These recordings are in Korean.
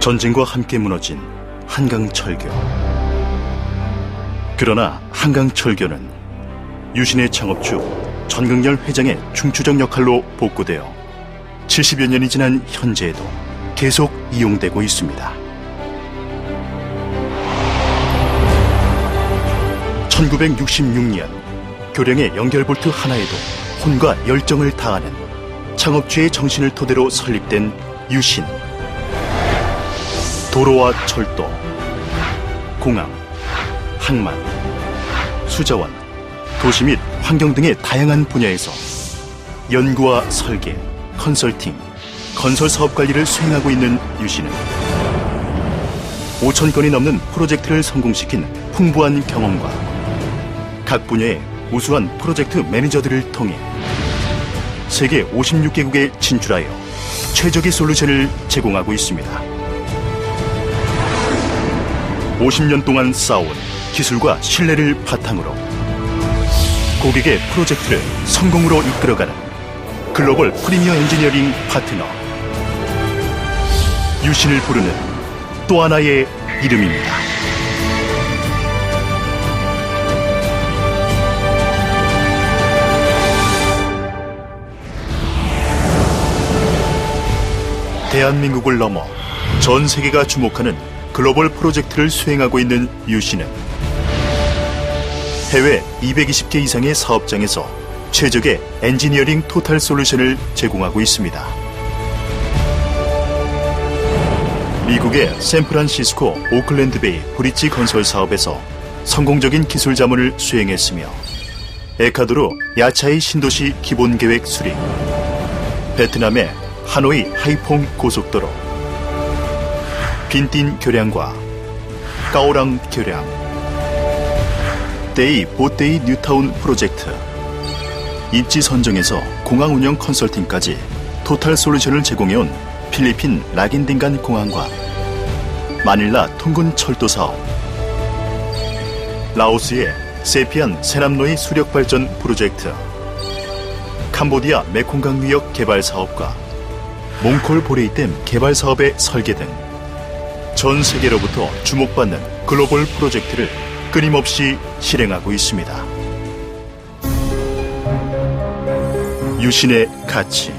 전쟁과 함께 무너진 한강 철교. 그러나 한강 철교는 유신의 창업주 전극렬 회장의 중추적 역할로 복구되어 70여 년이 지난 현재에도 계속 이용되고 있습니다. 1966년 교량의 연결볼트 하나에도 혼과 열정을 다하는 창업주의 정신을 토대로 설립된 유신. 도로와 철도, 공항, 항만, 수자원, 도시 및 환경 등의 다양한 분야에서 연구와 설계, 컨설팅, 건설 사업 관리를 수행하고 있는 유신은 5천 건이 넘는 프로젝트를 성공시킨 풍부한 경험과 각 분야의 우수한 프로젝트 매니저들을 통해 세계 56개국에 진출하여 최적의 솔루션을 제공하고 있습니다. 50년 동안 쌓아온 기술과 신뢰를 바탕으로 고객의 프로젝트를 성공으로 이끌어가는 글로벌 프리미어 엔지니어링 파트너 유신을 부르는 또 하나의 이름입니다. 대한민국을 넘어 전 세계가 주목하는 글로벌 프로젝트를 수행하고 있는 유 씨는 해외 220개 이상의 사업장에서 최적의 엔지니어링 토탈 솔루션을 제공하고 있습니다. 미국의 샌프란시스코 오클랜드베이 브릿지 건설 사업에서 성공적인 기술 자문을 수행했으며 에카도르 야차이 신도시 기본 계획 수립, 베트남의 하노이 하이퐁 고속도로, 빈틴 교량과 까오랑 교량, 데이 보데이 뉴타운 프로젝트, 입지 선정에서 공항 운영 컨설팅까지 토탈 솔루션을 제공해온 필리핀 라긴딩간 공항과 마닐라 통근 철도 사업, 라오스의 세피안 세남로이 수력 발전 프로젝트, 캄보디아 메콩강 유역 개발 사업과 몽콜 보레이댐 개발 사업의 설계 등 전 세계로부터 주목받는 글로벌 프로젝트를 끊임없이 실행하고 있습니다. 유신의 가치.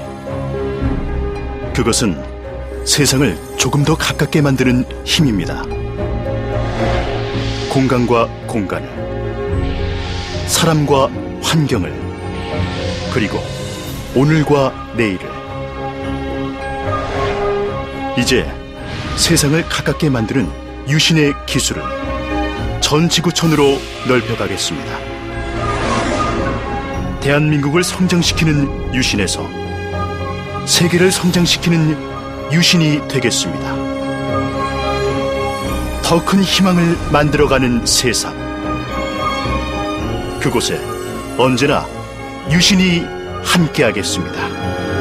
그것은 세상을 조금 더 가깝게 만드는 힘입니다. 공간과 공간을, 사람과 환경을, 그리고 오늘과 내일을. 이제 세상을 가깝게 만드는 유신의 기술을 전 지구촌으로 넓혀가겠습니다. 대한민국을 성장시키는 유신에서 세계를 성장시키는 유신이 되겠습니다. 더 큰 희망을 만들어가는 세상. 그곳에 언제나 유신이 함께하겠습니다.